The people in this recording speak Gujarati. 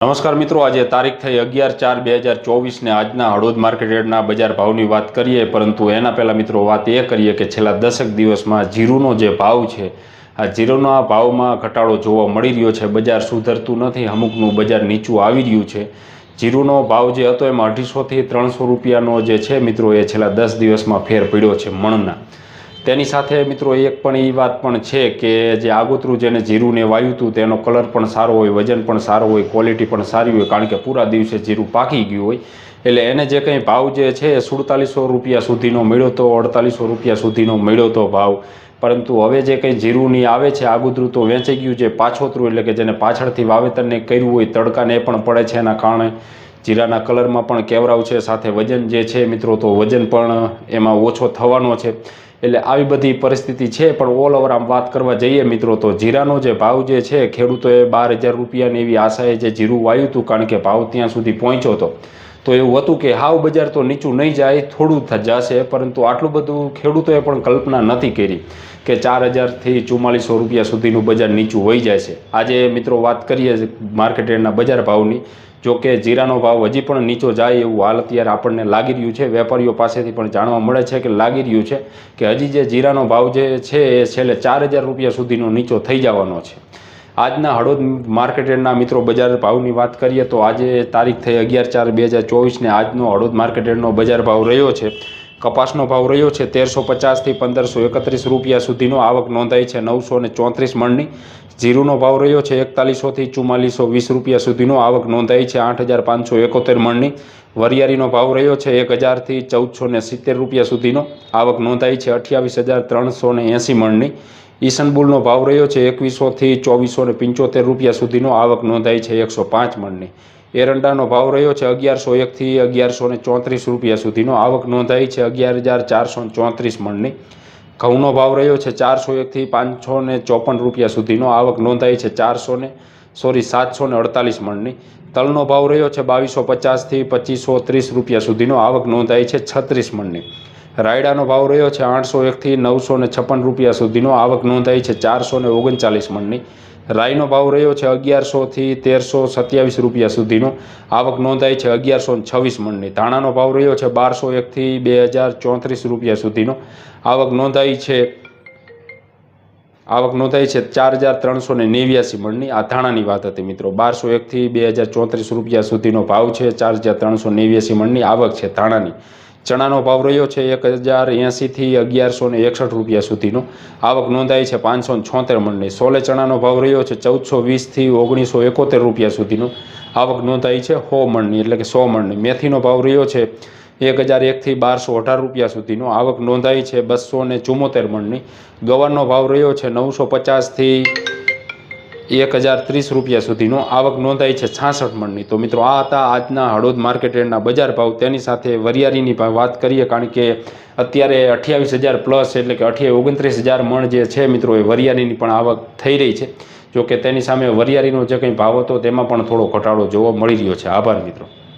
નમસ્કાર મિત્રો, આજે તારીખ થઈ અગિયાર ચાર બે હજાર ચોવીસને આજના હળવદ માર્કેટ યાર્ડના બજાર ભાવની વાત કરીએ, પરંતુ એના પહેલાં મિત્રો વાત એ કરીએ કે છેલ્લા દશક દિવસમાં જીરુનો જે ભાવ છે, આ જીરુના ભાવમાં ઘટાડો જોવા મળી રહ્યો છે. બજાર સુધરતું નથી, અમુકનું બજાર નીચું આવી રહ્યું છે. જીરુનો ભાવ જે હતો એમાં અઢીસોથી ત્રણસો રૂપિયાનો જે છે મિત્રો, એ છેલ્લા દસ દિવસમાં ફેર પડ્યો છે મણના. તેની સાથે મિત્રો એક પણ એ વાત પણ છે કે જે આગોતરું જેને જીરુંને વાયું હતું તેનો કલર પણ સારો હોય, વજન પણ સારો હોય ક્વોલિટી પણ સારી હોય, કારણ કે પૂરા દિવસે જીરું પાકી ગયું હોય. એટલે એને જે કંઈ ભાવ જે છે એ સુડતાલીસો રૂપિયા સુધીનો મળ્યો તો, અડતાલીસો રૂપિયા સુધીનો મળ્યો તો ભાવ. પરંતુ હવે જે કંઈ જીરુંની આવે છે, આગોતરું તો વેચાઈ ગયું છે પાછોતરું, એટલે કે જેને પાછળથી વાવેતરને કર્યું હોય, તડકાને પણ પડે છે એના કારણે જીરાના કલરમાં પણ કેવરાવ છે, સાથે વજન જે છે મિત્રો, તો વજન પણ એમાં ઓછો થવાનો છે. એટલે આવી બધી પરિસ્થિતિ છે, પણ ઓલ ઓવર આમ વાત કરવા જઈએ મિત્રો, તો જીરાનો જે ભાવ જે છે, ખેડૂતોએ બાર હજાર રૂપિયાની એવી આશાએ જે જીરું વાયું હતું, કારણ કે ભાવ ત્યાં સુધી પહોંચ્યો હતો. તો એવું હતું કે હાવ બજાર તો નીચું નહીં જાય, થોડું થ- જશે, પરંતુ આટલું બધું ખેડૂતોએ પણ કલ્પના નથી કરી કે ચાર હજારથી ચુમ્માલીસો રૂપિયા સુધીનું બજાર નીચું હોઈ જાય છે. આજે મિત્રો વાત કરીએ માર્કેટ બજાર ભાવની જો કે જીરાનો ભાવ હજી પણ નીચો જાય એવું હાલ અત્યારે આપણને લાગી રહ્યું છે. વેપારીઓ પાસેથી પણ જાણવા મળે છે કે લાગી રહ્યું છે કે હજી જે જીરાનો ભાવ જે છે એ છેલ્લે ચાર હજાર રૂપિયા સુધીનો નીચો થઈ જવાનો છે. આજના હળવદ માર્કેટેડના મિત્રો બજાર ભાવની વાત કરીએ તો આજે તારીખ થઈ અગિયાર ચાર બે હજાર ચોવીસને આજનો હળવદ માર્કેટેડનો બજાર ભાવ રહ્યો છે. કપાસનો ભાવ રહ્યો છે તેરસો પચાસથી પંદરસો એકત્રીસ રૂપિયા સુધીનો. આવક નોંધાઈ છે નવસો ચોત્રીસ મણની. જીરુનો ભાવ રહ્યો છે એકતાલીસોથી ચુમ્માલીસો વીસ રૂપિયા સુધીનો. આવક નોંધાઈ છે આઠ હજાર પાંચસો એકોતેર મણની. વરિયાળીનો ભાવ રહ્યો છે એક હજારથી ચૌદસો ને સિત્તેર રૂપિયા સુધીનો. આવક નોંધાઈ છે અઠ્યાવીસ હજાર ત્રણસો ને એંસી મણની. ઈસનબુલનો ભાવ રહ્યો છે એકવીસોથી ચોવીસો ને પંચોતેર રૂપિયા સુધીનો. આવક નોંધાઈ છે એકસો પાંચ મણની. એરંડાનો ભાવ રહ્યો છે અગિયારસો એકથી અગિયારસો ને ચોત્રીસ રૂપિયા સુધીનો. આવક નોંધાઈ છે અગિયાર હજાર ચારસો ચોત્રીસ મણની. ઘઉંનો ભાવ રહ્યો છે ચારસો એકથી પાંચસો ને ચોપન રૂપિયા સુધીનો. આવક નોંધાઈ છે ચારસો ને, સોરી, સાતસો ને અડતાલીસ મણની. તલનો ભાવ રહ્યો છે બાવીસો પચાસથી પચીસો ત્રીસ રૂપિયા સુધીનો. આવક નોંધાઈ છે છત્રીસ મણની. રાયડાનો ભાવ રહ્યો છે આઠસો એકથી નવસો ને છપ્પન રૂપિયા સુધીનો. આવક નોંધાઈ છે ચારસો ને ઓગણચાલીસ મણની. રાઈનો ભાવ રહ્યો છે અગિયારસોથી તેરસો સત્યાવીસ રૂપિયા સુધીનો. આવક નોંધાઈ છે અગિયારસો છવ્વીસ મણની. ધાણાનો ભાવ રહ્યો છે બારસો એકથી બે હજાર ચોત્રીસ રૂપિયા સુધીનો. આવક નોંધાઈ છે, આવક નોંધાઈ છે ચાર હજાર ત્રણસો ને નેવ્યાસી મણની. આ ધાણાની વાત હતી મિત્રો. બારસો એકથી બે હજાર ચોત્રીસ રૂપિયા સુધીનો ભાવ છે, ચાર હજાર ત્રણસો નેવ્યાસી મણની આવક છે ધાણાની. ચણાનો ભાવ રહ્યો છે એક હજાર એંસીથી અગિયારસો ને એકસઠ રૂપિયા સુધીનો. આવક નોંધાઈ છે પાંચસો ને છોતેર મણની. સોલે ચણાનો ભાવ રહ્યો છે ચૌદસો વીસથી ઓગણીસો એકોતેર રૂપિયા સુધીનો. આવક નોંધાઈ છે સો મણની, એટલે કે સો મણની. મેથીનો ભાવ રહ્યો છે એક હજાર એકથી બારસો અઢાર રૂપિયા સુધીનો. આવક નોંધાઈ છે બસો ને ચુમ્મોતેર મણની. ગવારનો ભાવ રહ્યો છે નવસો પચાસથી એક હજાર ત્રીસ રૂપિયા સુધીનો આવક નોંધાઈ છે છાસઠ મણની. તો મિત્રો, આ હતા આજના હળોદ માર્કેટ યાર્ડના બજાર ભાવ. તેની સાથે વરિયાળીની વાત કરીએ કારણ કે અત્યારે અઠ્યાવીસ હજાર પ્લસ એટલે કે અઠ્યાવીસ, ઓગણત્રીસ હજાર મણ જે છે મિત્રો, એ વરિયાળીની પણ આવક થઈ રહી છે. જો કે તેની સામે વરિયાળીનો જે કંઈ ભાવ હતો તેમાં પણ થોડો ઘટાડો જોવા મળી રહ્યો છે. આભાર મિત્રો.